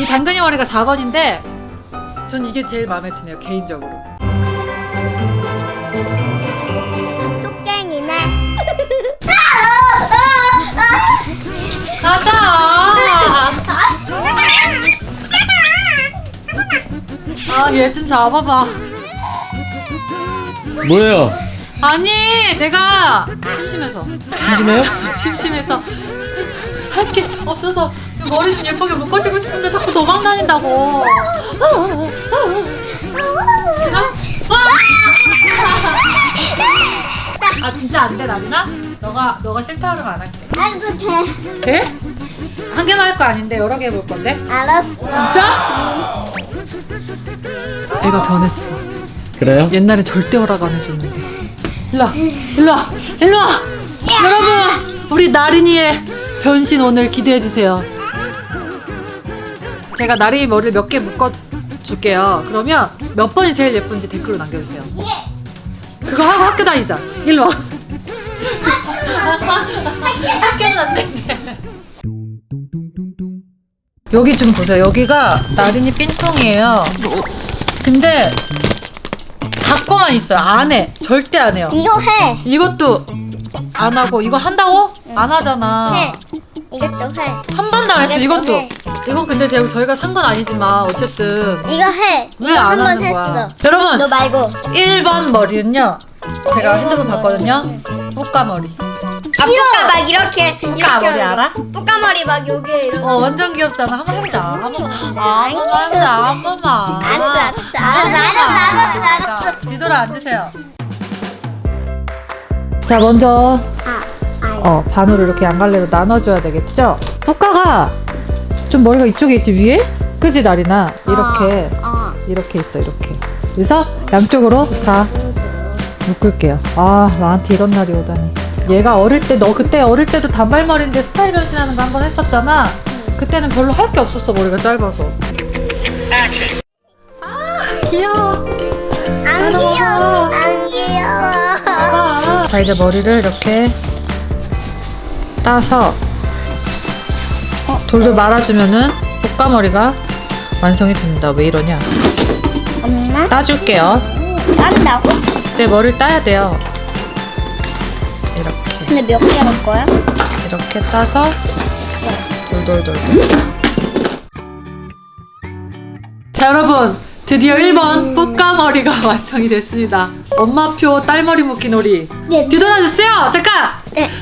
이 당근이 머리가 4번인데 전 이게 제일 마음에 드네요 개인적으로. 뚝갱이네. 가자. 아얘 좀 잡아봐. 뭐예요? 아니 내가 심심해서 심심해요? 심심해서 할 게 없어서 머리 좀 예쁘게 묶어주고 싶은데 자꾸 도망 다닌다고. 되나? 와! 아 진짜 안 돼 나리나? 너가 너가 싫다 그러면 안 할게. 나도 돼. 돼? 한 개만 할 거 아닌데 여러 개 해볼 건데. 알았어. 진짜? 애가 변했어. 그래요? 옛날엔 절대 허락 안 해줬는데. 일로와, 일로와, 일로와! 여러분, 우리 나린이의 변신 오늘 기대해주세요. 제가 나린이 머리를 몇 개 묶어줄게요. 그러면 몇 번이 제일 예쁜지 댓글로 남겨주세요. 그거 하고 학교 다니자. 일로 와. 학교는 안 된대. 여기 좀 보세요. 여기가 나린이 핀통이에요. 근데 갖고만 있어요. 안 해. 절대 안 해요. 이거 해. 이것도 안 하고 이거 한다고? 안 하잖아. 해. 이것도 해. 한 번도 안 했어. 이것도 이것도. 해. 이거 근데 제가 저희가 산 건 아니지만 어쨌든 이거 해. 왜 이거 안한 번 하는 거야? 했어. 여러분 너 말고. 1번 머리는요. 제가 핸드폰 봤거든요. 뿌까머리. 아, 뿌까 막 이렇게. 뿌까 머리 이렇게 하는 알아? 거. 뿌까머리 막 여기 이런. 어 완전 귀엽잖아. 한번 해보자. 한 번. 아, 한 번만 해보자. 한 번만. 알았어, 알았어, 알았어, 알았어, 알았어, 알았어. 뒤돌아 앉으세요. 자 먼저 아, 아. 어 반으로 이렇게 양갈래로 나눠줘야 되겠죠? 효과가 좀 머리가 이쪽에 있지 위에? 그지 나리나 이렇게 어. 이렇게 있어 이렇게 그래서 양쪽으로 다 묶을게요 아 나한테 이런 날이 오다니 얘가 어릴 때 너 그때 어릴 때도 단발머리인데 스타일 변신하는 거 한 번 했었잖아 그때는 별로 할 게 없었어 머리가 짧아서 아 귀여워 안 귀여워. 안 귀여워. 아. 자 이제 머리를 이렇게 따서 돌돌 말아주면은 볶아머리가 완성이 됩니다. 왜 이러냐? 엄마? 따줄게요. 딴다고? 내 머리를 따야 돼요. 이렇게 근데 몇 개 할 거야? 이렇게 따서 돌돌돌돌. 자 여러분 드디어 1번 볶아머리가 완성이 됐습니다. 엄마표 딸머리 묶기 놀이. 네. 뒤돌아 주세요. 잠깐. 네.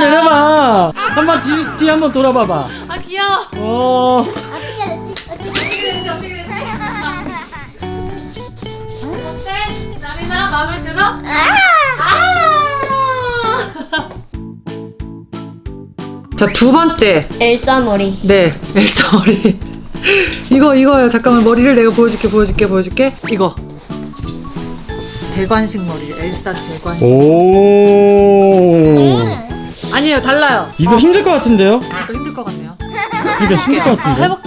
내려봐. 한번 뒤, 뒤 한번 돌아봐봐. 아 귀여워. 어? 어때? 나리나 마음에 들어? 아! 자 두 번째 엘사 머리. 네 엘사 머리 이거 이거요 잠깐만 머리를 내가 보여줄게 보여줄게 보여줄게 이거 대관식 머리 엘사 대관식 오. 아니에요 달라요 이거 힘들 것 같은데요? 이거 힘들 것 같네요 이거 힘들 것 아, 같은데. 해볼게요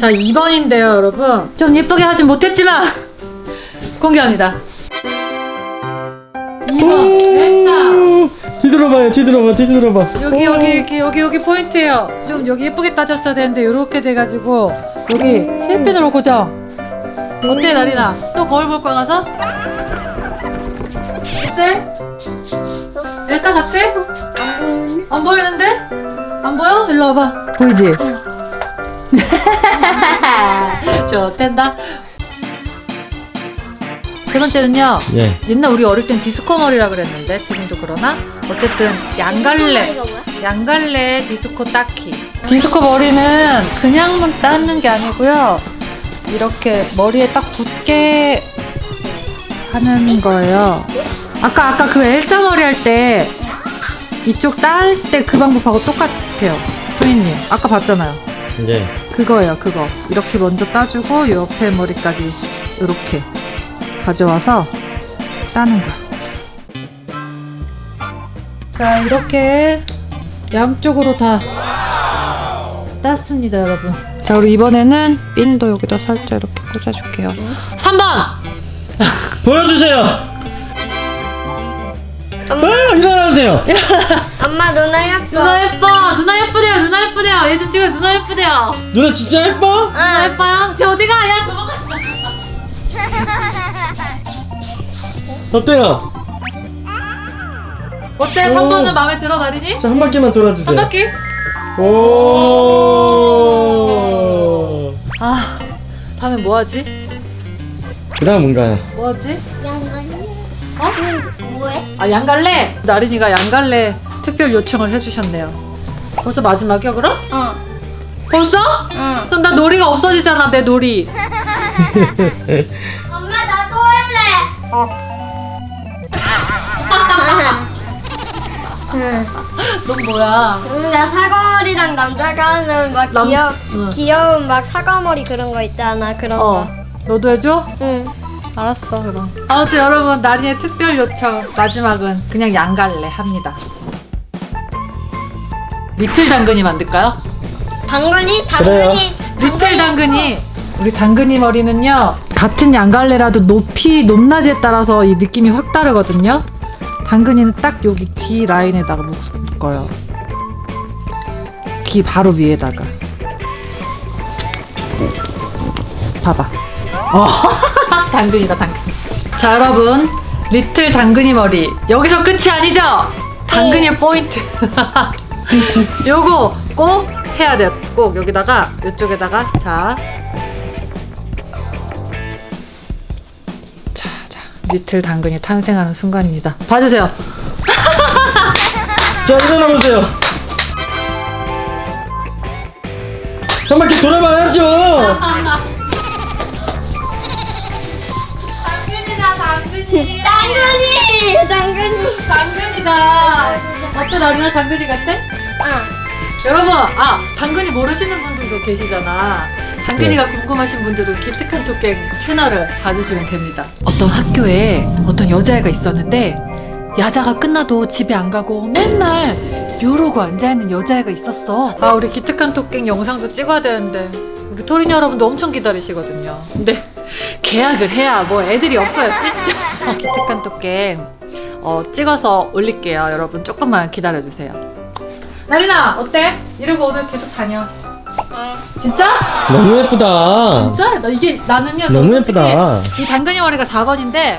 자 2번인데요 여러분 좀 예쁘게 하진 못했지만 공개합니다 2번 엘사 뒤돌아봐요, 뒤돌아봐, 뒤돌아봐. 여기 오. 여기 여기 여기 여기 포인트예요 좀 여기 예쁘게 따졌어야 되는데 이렇게 돼가지고 여기 실핀으로 고정 어때 나리나 또 거울 볼 거야 가서? 어때? 엘사 같아? 안 보이는데? 안 보여? 일로 와봐 보이지? 좋댄다 세 번째는요. 예. 옛날 우리 어릴 땐 디스코 머리라 그랬는데 지금도 그러나? 어쨌든 양갈래. 이거 뭐야? 양갈래 디스코 따키 디스코 머리는 그냥만 따는 게 아니고요. 이렇게 머리에 딱 붙게 하는 거예요. 아까 아까 그 엘사 머리 할 때 이쪽 딸 때 그 방법하고 똑같아요. 소희님 아까 봤잖아요. 이제 그거예요, 그거. 이렇게 먼저 따주고 요 옆에 머리까지 이렇게 가져와서 따는 거야. 자, 이렇게 양쪽으로 다 땄습니다, 여러분. 자, 우리 이번에는 핀도 여기다 살짝 이렇게 꽂아줄게요. 3번! 보여주세요. 아, 일어나주세요. 엄마 누나 예뻐. 누나 예뻐! 누나 예쁘대요! 누나 예쁘대요! 얘좀 찍어 누나 예쁘대요! 누나 진짜 예뻐? 누나 예뻐요? 쟤 어디 가? 야, 도망갔어! 어때요? 어때? 오. 3번은 마음에 들어, 나린이? 자, 한 바퀴만 돌아주세요. 한 바퀴? 오. 아, 다음에 뭐 하지? 그 다음 뭔가요? 뭐 하지? 양갈래. 어? 뭐해? 아, 양갈래? 나린이가 양갈래 특별 요청을 해주셨네요. 벌써 마지막이야, 그럼? 어. 벌써? 응. 그럼 나 놀이가 없어지잖아, 내 놀이. 엄마 나도 할래. 응. 넌 뭐야? 응, 나 사과머리랑 남자가 하는 막 남- 귀여 응. 귀여운 막 사과머리 그런 거 있잖아 그런 어. 거. 너도 해줘? 응. 알았어, 그럼. 아무튼 여러분, 나린이의 특별 요청. 마지막은 그냥 양갈래 합니다. 리틀 당근이 만들까요? 당근이 그래요. 당근이 리틀 당근이 우리 당근이 머리는요 같은 양갈래라도 높이 높낮이에 따라서 이 느낌이 확 다르거든요 당근이는 딱 여기 귀 라인에다가 묶- 묶어요 귀 바로 위에다가 봐봐 어 당근이다 당근 자 여러분 리틀 당근이 머리 여기서 끝이 아니죠 당근이 포인트 요거 꼭 해야 돼요. 꼭 여기다가 이쪽에다가 자. 자, 자. 리틀 당근이 탄생하는 순간입니다. 봐주세요. 자, 일어나 보세요. 한 바퀴 돌아봐야죠. 당근이. 당근이 당근이. 당근이다. 어때, 나리나 당근이 같아? 아. 여러분, 아, 당근이 모르시는 분들도 계시잖아. 당근이가 궁금하신 분들은 기특한 토깽 채널을 봐주시면 됩니다. 어떤 학교에 어떤 여자애가 있었는데 야자가 끝나도 집에 안 가고 맨날 이러고 앉아 있는 여자애가 있었어. 아, 우리 기특한 토깽 영상도 찍어야 되는데 우리 토린 여러분도 엄청 기다리시거든요. 근데 계약을 해야 뭐 애들이 없어요, 찍죠. 기특한 토깽 어, 찍어서 올릴게요. 여러분 조금만 기다려주세요. 나리나 어때? 이러고 오늘 계속 다녀. 진짜? 너무 예쁘다. 진짜? 나 이게 나는요. 너무 솔직히 예쁘다. 이 당근이 머리가 4번인데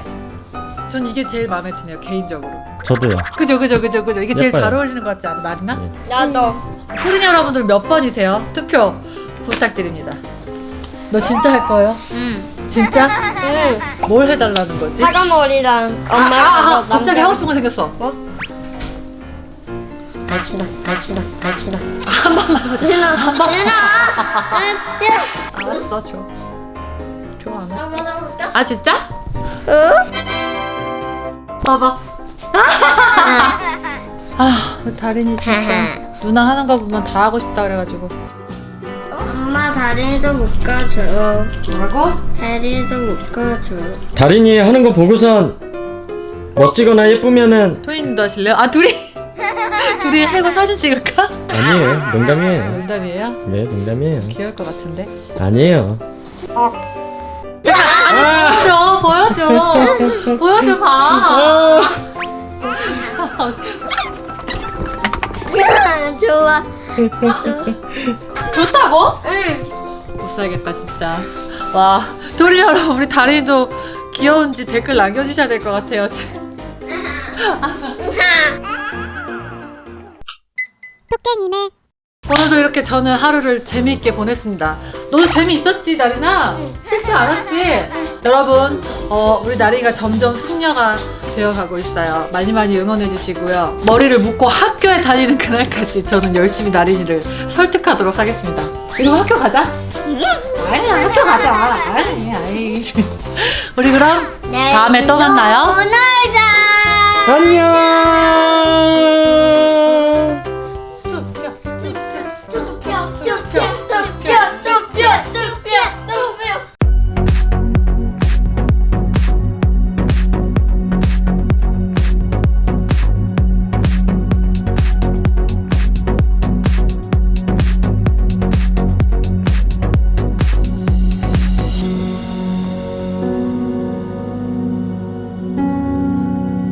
전 이게 제일 마음에 드네요 개인적으로. 저도요. 그죠 그죠 그죠 그죠 이게 제일 예뻐요. 잘 어울리는 것 같지 않아 나리나? 네. 나도. 토린 여러분들 몇 번이세요? 투표 부탁드립니다. 너 진짜 할 거예요? 응. 진짜? 응. 뭘 해달라는 거지? 사과머리랑 아, 엄마가 아, 아, 가서 갑자기 하고 싶은 거 생겼어. 뭐? 마지막 마지막 마지막 한 번만 보자 한 번만 알았어 줘. 좋아 안 해. 한번 해볼까? 아 진짜? 응? 봐봐. 아, 다린이 진짜 누나 하는 거 보면 다 하고 싶다 그래가지고. 엄마 다리도 묶어줘 뭐라고? 다리도 묶어줘 다린이 하는 거 보고선 멋지거나 예쁘면은 토인도 하실래요? 아 둘이 둘이 해고 사진 찍을까? 아니에요. 아, 농담이에요. 농담이에요? 네, 농담이에요. 귀여울 것 같은데. 아니에요. 보여줘, 보여줘, 보여줘 봐. 아, 좋아 좋 다고? 응 못 살겠다 진짜. 와, 도리 여러분 우리 다린이도 귀여운지 댓글 남겨주셔야 될 것 같아요. 토깽이네 오늘도 이렇게 저는 하루를 재미있게 보냈습니다. 너도 재미있었지, 나리나? 싫지 않았지? 여러분, 어, 우리 나리가 점점 숙녀가 되어가고 있어요. 많이 많이 응원해주시고요. 머리를 묶고 학교에 다니는 그날까지 저는 열심히 나린이를 설득하도록 하겠습니다. 이거 학교 가자. 아니야, 학교 가자. 아니, 아니. 우리 그럼 다음에 또 만나요. 오늘 자 안녕.